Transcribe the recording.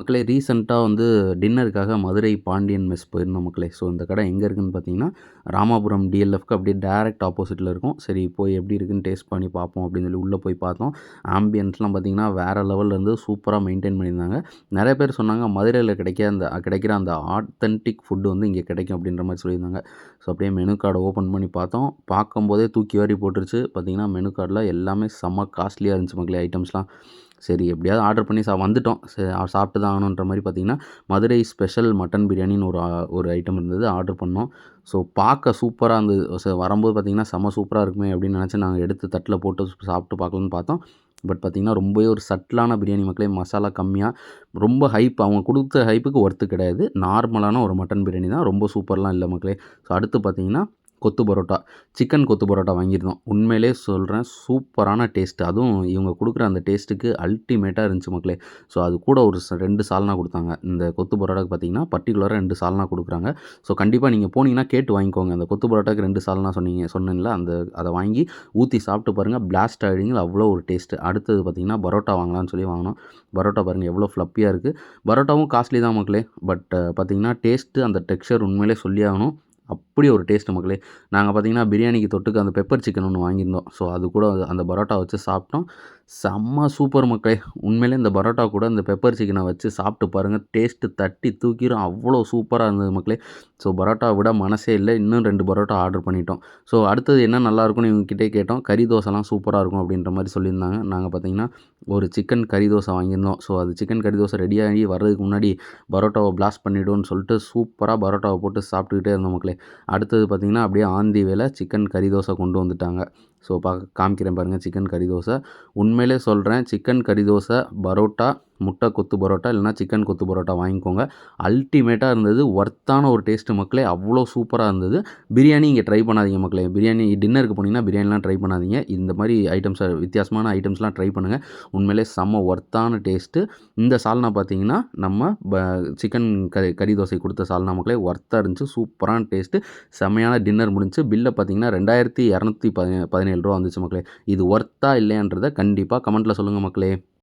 மக்களே ரீசெண்டாக வந்து டின்னருக்காக மதுரை பாண்டியன் மெஸ் போயிருந்தோம் மக்களே. ஸோ இந்த கடை எங்கே இருக்குதுன்னு பார்த்தீங்கன்னா ராமாபுரம் டிஎல்எஃப்க்கு அப்படியே டேரெக்ட் ஆப்போசிட்டில் இருக்கும். சரி போய் எப்படி இருக்குன்னு டேஸ்ட் பண்ணி பார்ப்போம் அப்படின்னு சொல்லி உள்ளே போய் பார்த்தோம். ஆம்பியன்ஸ்லாம் பார்த்திங்கன்னா வேறு லெவலில் இருந்து சூப்பராக மெயின்டைன் பண்ணியிருந்தாங்க. நிறைய பேர் சொன்னாங்க மதுரையில் கிடைக்க அந்த கிடைக்கிற அந்த ஆத்தென்டிக் ஃபுட்டு வந்து இங்கே கிடைக்கும் அப்படின்ற மாதிரி சொல்லியிருந்தாங்க. ஸோ அப்படியே மெனு கார்டை ஓப்பன் பண்ணி பார்த்தோம். பார்க்கும்போதே தூக்கி வாரி போட்டுருச்சு. பார்த்திங்கன்னா மெனு கார்டில் எல்லாமே செம்ம காஸ்ட்லியாக இருந்துச்சு மக்களே ஐட்டம்ஸ்லாம் சரி எப்படியாவது ஆர்டர் பண்ணி சா வந்துட்டோம். சாப்பிட்டு தான் ஆகணுன்ற மாதிரி பார்த்திங்கன்னா மதுரை ஸ்பெஷல் மட்டன் பிரியாணின்னு ஒரு ஒரு ஐட்டம் இருந்தது ஆர்டர் பண்ணோம். ஸோ பார்க்க சூப்பராக இருந்தது. வரும்போது பார்த்திங்கன்னா செம்ம சூப்பராக இருக்குமே அப்படின்னு நினச்சி நாங்கள் எடுத்து தட்டில் போட்டு சாப்பிட்டு பார்க்கலான்னு பார்த்தோம். பட் பார்த்திங்கன்னா ரொம்பவே ஒரு சட்டிலான பிரியாணி மக்களே மசாலா கம்மியாக ரொம்ப ஹைப் அவங்க கொடுத்த ஹைப்புக்கு ஒர்த்து கிடையாது. நார்மலான ஒரு மட்டன் பிரியாணி தான். ரொம்ப சூப்பர்லாம் இல்லை மக்களே. ஸோ அடுத்து பார்த்திங்கன்னா கொத்து பரோட்டா சிக்கன் கொத்து பரோட்டா வாங்கியிருந்தோம். உண்மையிலே சொல்கிறேன் சூப்பரான டேஸ்ட்டு அதுவும் இவங்க கொடுக்குற அந்த டேஸ்ட்டுக்கு அல்டிமேட்டாக இருந்துச்சு மக்களே. ஸோ அது கூட ஒரு ரெண்டு சால்னா கொடுத்தாங்க. இந்த கொத்து பரோட்டாக்கு பார்த்தீங்கன்னா பர்டிகுலராக ரெண்டு சால்னா கொடுக்குறாங்க. ஸோ கண்டிப்பாக நீங்கள் போனீங்கன்னா கேட்டு வாங்கிக்கோங்க. அந்த கொத்து பரோட்டாக்கு ரெண்டு சால்னா சொன்னீங்க சொன்னீங்களா அந்த அதை வாங்கி ஊற்றி சாப்பிட்டு பாருங்கள் பிளாஸ்ட் ஆகிடுங்க அவ்வளோ ஒரு டேஸ்ட்டு அடுத்தது பார்த்தீங்கன்னா பரோட்டா வாங்கலாம்னு சொல்லி வாங்கினோம். பரோட்டா பாருங்கள் எவ்வளோ ஃப்ளப்பியாக இருக்குது பரோட்டாவும் காஸ்ட்லி தான் மக்களே. பட் பார்த்திங்கன்னா டேஸ்ட்டு அந்த டெக்ஸ்சர் உண்மையிலே சொல்லி ஆகணும். அப்படி ஒரு டேஸ்ட் மக்களே. நாங்கள் பார்த்தீங்கன்னா பிரியாணிக்கு தொட்டுக்கு அந்த பெப்பர் சிக்கன் ஒன்று வாங்கியிருந்தோம். ஸோ அது கூட அந்த பரோட்டா வச்சு சாப்பிட்டோம். செம்ம சூப்பர் மக்களே. உண்மையிலே இந்த பரோட்டா கூட இந்த பெப்பர் சிக்கனை வச்சு சாப்பிட்டு பாருங்கள் டேஸ்ட்டு தட்டி தூக்கிடும் அவ்வளோ சூப்பராக இருந்தது மக்களே. ஸோ பரோட்டா விட மனசே இல்லை. இன்னும் ரெண்டு பரோட்டா ஆர்டர் பண்ணிட்டோம். ஸோ அடுத்தது என்ன நல்லாயிருக்கும்னு இவங்ககிட்டே கேட்டோம். கறி தோசைலாம் சூப்பராக இருக்கும் அப்படின்ற மாதிரி சொல்லியிருந்தாங்க. நாங்கள் பார்த்தீங்கன்னா ஒரு சிக்கன் கறி தோசை வாங்கியிருந்தோம். ஸோ அது சிக்கன் கறி தோசை ரெடியாகி வர்றதுக்கு முன்னாடி பரோட்டாவை பிளாஸ்ட் பண்ணிவிடும்னு சொல்லிட்டு சூப்பராக பரோட்டாவை போட்டு சாப்பிட்டுக்கிட்டே இருந்தோம் மக்களே. அடுத்தது பார்த்திங்கன்னா அப்படியே ஆந்தி வேலை சிக்கன் கறி தோசை கொண்டு வந்துட்டாங்க. ஸோ பார்க்க காமிக்கிறேன் பாருங்கள் சிக்கன் கறி தோசை. உண்மையிலே சொல்கிறேன் சிக்கன் கறி தோசை பரோட்டா முட்டை கொத்து பரோட்டா இல்லைனா சிக்கன் கொத்து பரோட்டா வாங்கிக்கோங்க. அல்டிமேட்டாக இருந்தது ஒர்த்தான ஒரு டேஸ்ட்டு மக்களே அவ்வளோ சூப்பராக இருந்தது. பிரியாணி இங்கே ட்ரை பண்ணாதீங்க மக்களே. பிரியாணி டின்னருக்கு போனீங்கன்னா பிரியாணிலாம் ட்ரை பண்ணாதீங்க. இந்த மாதிரி ஐட்டம்ஸை வித்தியாசமான ஐட்டம்ஸ்லாம் ட்ரை பண்ணுங்கள் உண்மையிலே செம்ம ஒர்த்தான டேஸ்ட்டு இந்த சால்னா பார்த்தீங்கன்னா நம்ம ப சிக்கன் கறி கறி தோசை கொடுத்த சால்னா மக்களே ஒர்த்தாக இருந்துச்சு. சூப்பரான டேஸ்ட்டு செம்மையான டின்னர் முடிஞ்சு பில்லை பார்த்தீங்கன்னா ரெண்டாயிரத்தி இரநூத்தி பதினேழு ரூபா வந்துச்சு மக்களே. இது ஒர்த்தா இல்லையான்றதை கண்டிப்பாக கமெண்ட்டில் சொல்லுங்கள் மக்களே.